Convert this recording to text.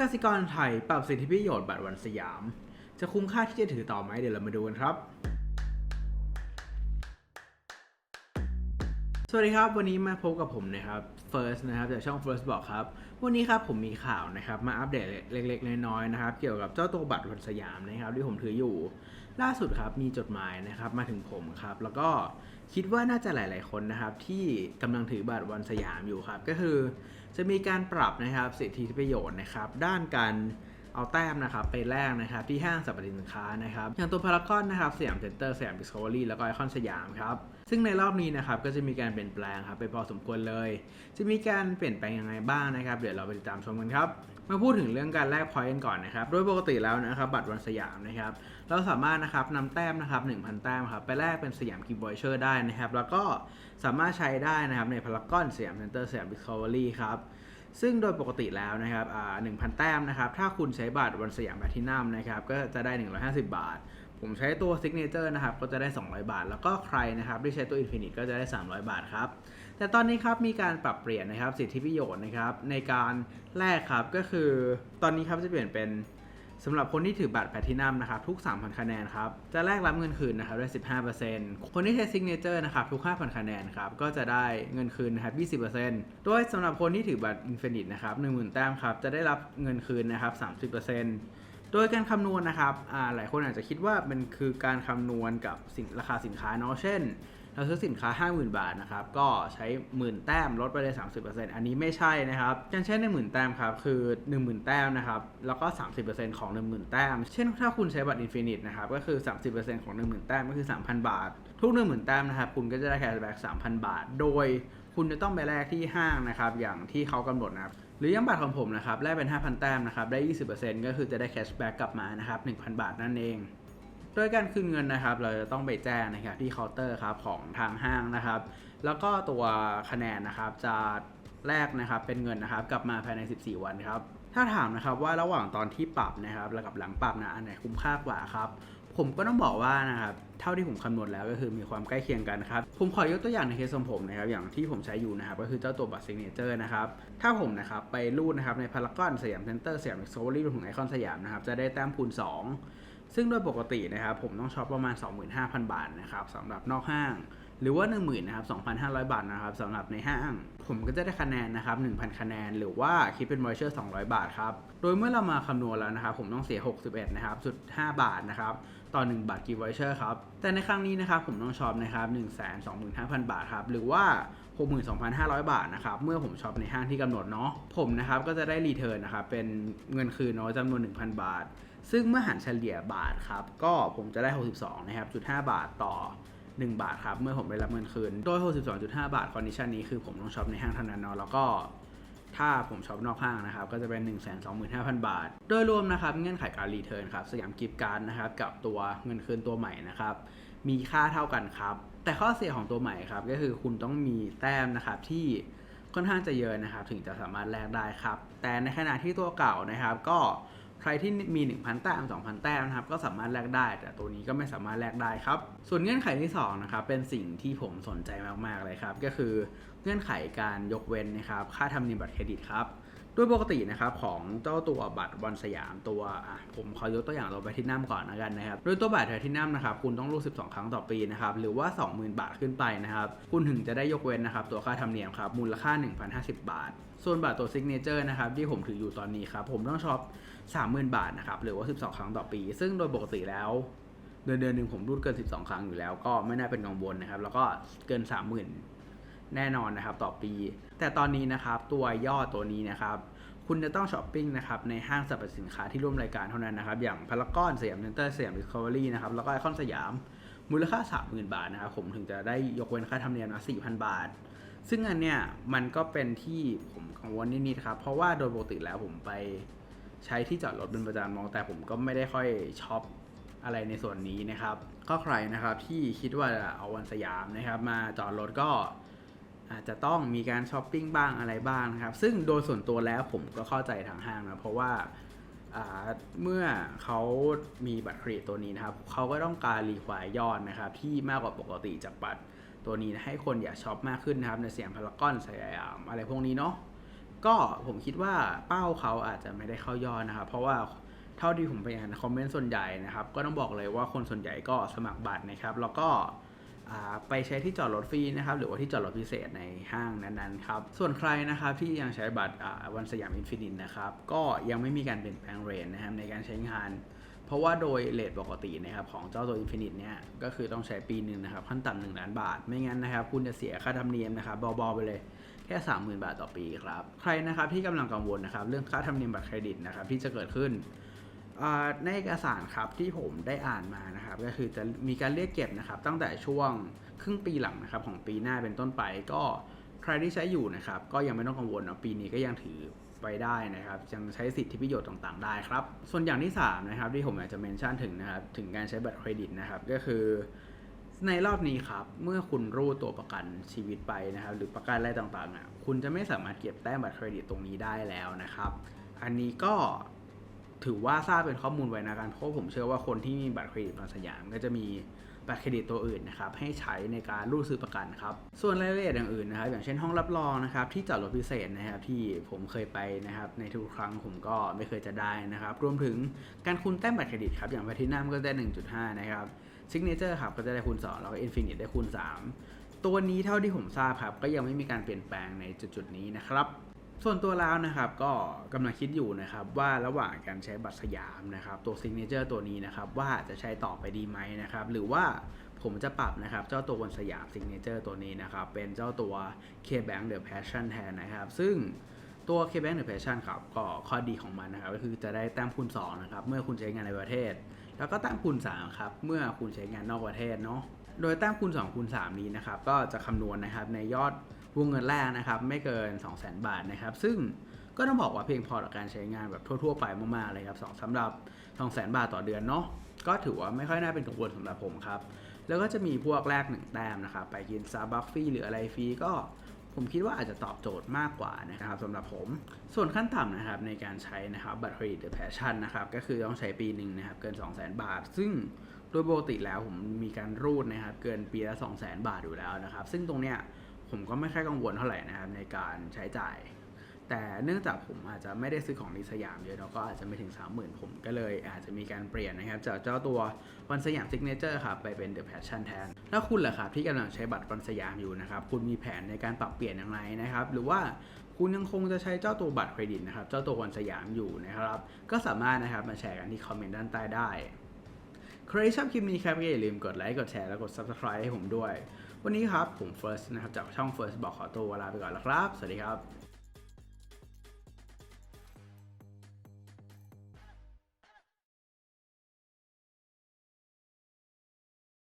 กสิกรไทยปรับสิทธิประโยชน์บัตรวันสยาม จะคุ้มค่าที่จะถือต่อไหมเดี๋ยวเรามาดูกันครับ สวัสดีครับ วันนี้มาพบกับผมนะครับ First นะครับจากช่อง First บอกครับ วันนี้ครับผมมีข่าวนะครับมาอัปเดตเล็กๆน้อยๆนะครับ เกี่ยวกับเจ้าตัวบัตรวันสยามนะครับที่ผมถืออยู่ ล่าสุดครับมีจดหมายนะครับมาถึงผมครับ แล้วก็คิดว่าน่าจะหลาย ๆคนนะครับที่กำลังถือบัตรวันสยามอยู่ครับ ก็คือ จะมีการปรับนะครับสิทธิประโยชน์นะครับ ด้านการเอาแต้มนะครับไปแลกนะครับที่ห้างสรรพสินค้านะครับอย่างตัวพารากอนนะครับสยามเซ็นเตอร์สยามดิสคัฟเวอรี่แล้วก็ไอคอนสยามครับซึ่งในรอบนี้นะครับก็จะมีการเปลี่ยนแปลงครับไปพอสมควรเลย จะมีการเปลี่ยนแปลงยังไงบ้างนะครับ เดี๋ยวเราไปติดตามชมกันครับ มาพูดถึงเรื่องการแลกพอยต์กันก่อนนะครับ โดยปกติแล้วนะครับบัตรวันสยามนะครับเราสามารถนะครับนำแต้มนะครับ1,000 แต้มครับไปแลกเป็นสยามกิฟต์วอยเชอร์ได้นะครับ แล้วก็สามารถใช้ได้นะครับในพารากอนสยามเซ็นเตอร์สยามดิสคัฟเวอรี่ครับซึ่งโดยปกติแล้วนะครับอ่า1,000แต้มนะครับ ถ้าคุณใช้บัตรวันสยามแพลทินัมนะครับ ก็จะได้ 150 บาท ผมใช้ตัวซิกเนเจอร์นะครับ ก็จะได้ 200 บาท แล้วก็ใครนะครับที่ใช้ตัว Infinite ก็จะได้ 300 บาทครับ แต่ตอนนี้ครับมีการปรับเปลี่ยนนะครับสิทธิประโยชน์นะครับในการแลกครับก็คือตอนนี้ครับจะเปลี่ยนเป็นสำหรับคนที่ถือบัตรแพทินัมนะครับทุก 3,000 คะแนนครับจะแลกรับเงินคืนนะครับได้ 15%คนที่ใช้ซิกเนเจอร์นะครับทุก 5,000 คะแนนครับก็จะได้เงินคืนนะครับ20%โดยสำหรับคนที่ถือบัตร Infinite นะครับ10,000 แต้มครับจะได้รับเงินคืนนะครับ 30%โดยการคำนวณนะครับอ่าหลายคนอาจจะคิดว่ามันคือการคำนวณกับสินราคาสินค้าเนาะเช่น เราซื้อสินค้า 50,000 บาทนะครับ ก็ใช้หมื่นแต้มลดไปเลย 30%อันนี้ไม่ใช่นะครับการใช้1 0,000แต้มครับคือ 10,000 แต้มนะครับแล้วก็ 30%ของ 10,000 แต้ม เช่นถ้าคุณใช้บัตร Infinite นะครับก็คือ 30%ของ 10,000 แต้มก็คือ 3,000 บาท ทุก 10,000 แต้มนะครับคุณก็จะได้แคชแบ็ก3,000 บาท โดยคุณจะต้องไปแลกที่ห้างนะครับอย่างที่เขากำหนดนะครับหรืออยังบัตรของผมนะครับแลกเป็น 5,000 แต้มนะครับได้ 20%ก็คือจะได้แคชแบ็กกลับมานะครับ1,000 บาทนั่นเอง โดยการคืนเงินนะครับ เราจะต้องไปแจ้งนะครับที่เคาน์เตอร์ครับของทางห้างนะครับ แล้วก็ตัวคะแนนนะครับจะแลกนะครับเป็นเงินนะครับ กลับมาภายใน 14 วันครับถ้าถามนะครับว่าระหว่างตอนที่ปรับนะครับแล้วกับหลังปรับนะอันไหนคุ้มค่ากว่าครับผมก็ต้องบอกว่านะครับเท่าที่ผมคำนวณแล้วก็คือมีความใกล้เคียงกันครับผมขอยกตัวอย่างในเคสของผมนะครับอย่างที่ผมใช้อยู่นะครับก็คือเจ้าตัวบัตรซิกเนเจอร์นะครับถ้าผมนะครับไปรูดนะครับในพารากอนสยามเซ็นเตอร์สยามเอ็กซ์โซลี่รวมถึงไอคอนสยามนะครับจะได้แต้มคูณ2 ซึ่งโดยปกตินะครับผมต้องช็อปประมาณ 25,000 บาทนะครับสำหรับนอกห้าง หรือว่า 10,000นะครับ2,500 บาทนะครับสำหรับในห้าง ผมก็จะได้คะแนนนะครับ1,000 คะแนน หรือว่าคิดเป็นวอยเชอร์200 บาทครับ โดยเมื่อเรามาคำนวณแล้วนะครับผมต้องเสีย 61นะครับจุด5บาทนะครับต่อ 1 บาทกิฟต์วอเชอร์ครับ แต่ในครั้งนี้นะครับผมต้องช็อปนะครับ125,000 บาทครับหรือว่า 62,500 บาทนะครับเมื่อผมช็อปในห้างที่กำหนดเนาะผมนะครับก็จะได้รีเทิร์นนะครับเป็นเงินคืนเนาะจำนวน 1,000 บาท ซึ่งเมื่อหันเฉลี่ยบาทครับ ก็ผมจะได้ 62 นะครับจุด5บาทต่อ 1 บาทครับ เมื่อผมได้รับเงินคืน โดย 62.5 บาทคอนดิชันนี้คือผมต้องช็อปในห้างเท่านั้นเนาะแล้วก็ถ้าผมช็อปนอกห้างนะครับ ก็จะเป็น 125,000 บาท โดยรวมนะครับ เงื่อนไขการรีเทิร์นครับ สยามกิฟต์การ์ดนะครับ กับตัวเงินคืนตัวใหม่นะครับ มีค่าเท่ากันครับ แต่ข้อเสียของตัวใหม่ครับ ก็คือคุณต้องมีแต้มนะครับที่ค่อนข้างจะเยอะนะครับ ถึงจะสามารถแลกได้ครับ แต่ในขณะที่ตัวเก่านะครับ ก็ ใครที่มี 1,000 แต้ม 2,000 แต้มนะครับ ก็สามารถแลกได้ แต่ตัวนี้ก็ไม่สามารถแลกได้ครับ ส่วนเงื่อนไขที่2นะครับ เป็นสิ่งที่ผมสนใจมากๆเลยครับ ก็คือเงื่อนไขการยกเว้นนะครับ ค่าธรรมเนียมบัตรเครดิตครับโดยปกตินะครับของเจ้าตัวบัตรบอลสยามตัวอะผมขอยกตัวอย่างตัวแพลทินัมก่อนนะกันนะครับโดยตัวบัตรแพลทินัมนะครับคุณต้องรูด12 ครั้งต่อปีนะครับหรือว่า 20,000 บาทขึ้นไปนะครับคุณถึงจะได้ยกเว้นนะครับตัวค่าธรรมเนียมครับมูลค่า 1,050 บาท ส่วนบัตรตัวซิกเนเจอร์นะครับที่ผมถืออยู่ตอนนี้ครับผมต้องช็อป 30,000 บาทนะครับหรือว่า 12 ครั้งต่อปี ซึ่งโดยปกติแล้วเดือนเดือนหนึ่งผมรูดเกิน 12 ครั้งอยู่แล้ว ก็ไม่น่าเป็นกังวลนะครับ แล้วก็เกิน 30,000 แน่นอนนะครับต่อปี แต่ตอนนี้นะครับตัวย่อตัวนี้นะครับคุณจะต้องช้อปปิ้งนะครับในห้างสรรพสินค้าที่ร่วมรายการเท่านั้นนะครับ อย่างพารากอนสยามเซ็นเตอร์สยามดิสคัฟเวอรี่นะครับแล้วก็ไอคอนสยามมูลค่า 30,000 บาทนะครับผมถึงจะได้ยกเว้นค่าธรรมเนียมนะ4,000 บาท ซึ่งอันเนี้ยมันก็เป็นที่ผมกังวลนิดๆครับเพราะว่าโดยปกติแล้วผมไป ใช้ที่จอดรถเป็นประจำมอง แต่ผมก็ไม่ได้ค่อยช็อปอะไรในส่วนนี้นะครับ ก็ใครนะครับที่คิดว่าเอาวันสยามนะครับ มาจอดรถก็อาจจะต้องมีการช้อปปิ้งบ้างอะไรบ้างนะครับ ซึ่งโดยส่วนตัวแล้วผมก็เข้าใจทางห้างนะ เพราะว่าาเมื่อเขามีบัตรเครดิตตัวนี้นะครับ เขาก็ต้องการรีควายยอดนะครับ ที่มากกว่าปกติจากบัตรตัวนี้นะให้คนอยากช็อปมากขึ้นนะครับ ในเสียงพารากอนสยามอะไรพวกนี้เนาะ ก็ผมคิดว่าเป้าเขาอาจจะไม่ได้เข้ายอดนะครับ เพราะว่าเท่าที่ผมไปอ่านคอมเมนต์ส่วนใหญ่นะครับ ก็ต้องบอกเลยว่าคนส่วนใหญ่ก็สมัครบัตรนะครับ แล้วก็ไปใช้ที่จอดรถฟรีนะครับ หรือว่าที่จอดรถพิเศษในห้างนั้นๆครับ ส่วนใครนะครับที่ยังใช้บัตรวันสยามอินฟินิตนะครับ ก็ยังไม่มีการเปลี่ยนแปลงเรทนะครับในการใช้งาน เพราะว่าโดยเลทปกตินะครับของเจ้าตัว Infinite เนี่ย ก็คือต้องใช้ปีหนึ่งนะครับขั้นต่ำหนึ่งล้านบาท ไม่งั้นนะครับ คุณจะเสียค่าธรรมเนียมนะครับเบาๆไปเลย ค่ 30,000 บาทต่อปีครับ ใครนะครับที่กำลังกังวลนะครับ เรื่องค่าธรรมเนียมบัตรเครดิตนะครับที่จะเกิดขึ้นในเอกสารครับที่ผมได้อ่านมานะครับ ก็คือจะมีการเรียกเก็บนะครับ ตั้งแต่ช่วงครึ่งปีหลังนะครับ ของปีหน้าเป็นต้นไปก็ใครที่ใช้อยู่นะครับ ก็ยังไม่ต้องกังวลนะปีนี้ก็ยังถือไปได้นะครับยังใช้สิทธิประโยชน์ต่างๆ ได้ครับ ส่วนอย่างที่3นะครับที่ผมอยากจะเมนชั่นถึงนะครับถึงการใช้บัตรเครดิตนะครับก็คือ ในรอบนี้ครับ เมื่อคุณรูดตัวประกันชีวิตไปนะครับ หรือประกันอะไรต่างๆอะคุณจะไม่สามารถเก็บแต้มบัตรเครดิตตรงนี้ได้แล้วนะครับ อันนี้ก็ถือว่าทราบเป็นข้อมูลไว้นะกันเพราะผมเชื่อว่าคนที่มีบัตรเครดิตบางสยามก็จะมีบัตรเครดิตตัวอื่นนะครับให้ใช้ในการรูดซื้อประกันครับ ส่วนรายละเอียดอย่างอื่นนะครับ อย่างเช่นห้องรับรองนะครับที่จอดรถพิเศษนะครับที่ผมเคยไปนะครับในทุกครั้งผมก็ไม่เคยจะได้นะครับ รวมถึงการคูณแต้มบัตรเครดิตครับอย่างแพทินัมก็ได้ 1.5 นะครับ ซิกเนเจอร์ครับก็จะได้คูณ2แล้วก็อินฟินิตได้คูณ 3 ตัวนี้เท่าที่ผมทราบครับ ก็ยังไม่มีการเปลี่ยนแปลงในจุดๆนี้นะครับ ส่วนตัวแล้วนะครับก็กำลังคิดอยู่นะครับว่าระหว่างการใช้บัตรสยามนะครับตัวซิกเนเจอร์ตัวนี้นะครับว่าจะใช้ต่อไปดีไหมนะครับหรือว่าผมจะปรับนะครับเจ้าตัววันสยามซิกเนเจอร์ตัวนี้นะครับเป็นเจ้าตัว K-Bank The Passion แทนนะครับ ซึ่งตัว K-Bank The Passion ครับก็ข้อดีของมันนะครับก็คือจะได้แต้มคูณ2นะครับเมื่อคุณใช้งานในประเทศ แล้วก็แต้มคูณ3ครับเมื่อคุณใช้งานนอกประเทศเนาะโดยแต้มคูณ2คูณ3นี้นะครับก็จะคำนวณนะครับในยอดวงเงินแรกนะครับไม่เกิน 200,000 บาทนะครับ ซึ่งก็ต้องบอกว่าเพียงพอต่อการใช้งานแบบทั่วๆไปมากๆเลยครับสองสำหรับ 200,000 บาทต่อเดือนเนาะก็ถือว่าไม่ค่อยน่าเป็นกังวลสำหรับผมครับ แล้วก็จะมีพวกแรกหนึ่งแต้มนะครับ ไปกินซาบัคฟรีหรืออะไรฟรีก็ ผมคิดว่าอาจจะตอบโจทย์มากกว่านะครับสำหรับผม ส่วนขั้นต่ำนะครับในการใช้นะครับบัตรเครดิตหรือแพชชั่นนะครับก็คือต้องใช้ปีหนึ่งนะครับเกิน 200,000 บาท ซึ่งโดยปกติแล้วผมมีการรูดนะครับเกินปีละ200,000 บาทอยู่แล้วนะครับ ซึ่งตรงเนี้ยผมก็ไม่ค่อยกังวลเท่าไหร่นะครับในการใช้จ่าย แต่เนื่องจากผมอาจจะไม่ได้ซื้อของในสยามเยอะเนาะก็อาจจะไม่ถึง 30,000 ผมก็เลยอาจจะมีการเปลี่ยนนะครับ จากเจ้าตัววันสยามซิกเนเจอร์ครับไปเป็น The Passion แทนแล้วคุณล่ะครับที่กำลังใช้บัตรวันสยามอยู่นะครับคุณมีแผนในการปรับเปลี่ยนอย่างไรนะครับ หรือว่าคุณยังคงจะใช้เจ้าตัวบัตรเครดิตนะครับ เจ้าตัววันสยามอยู่นะครับ ก็สามารถนะครับมาแชร์กันที่คอมเมนต์ด้านใต้ได้ใครชอบคลิปนี้ครับก็อย่าลืมกดไลค์ กดแชร์ และกด Subscribe ให้ผมด้วย วันนี้ครับผม First นะครับ จากช่อง First บอกขอตัวลาไปก่อนแล้วครับ สวัสดีครับ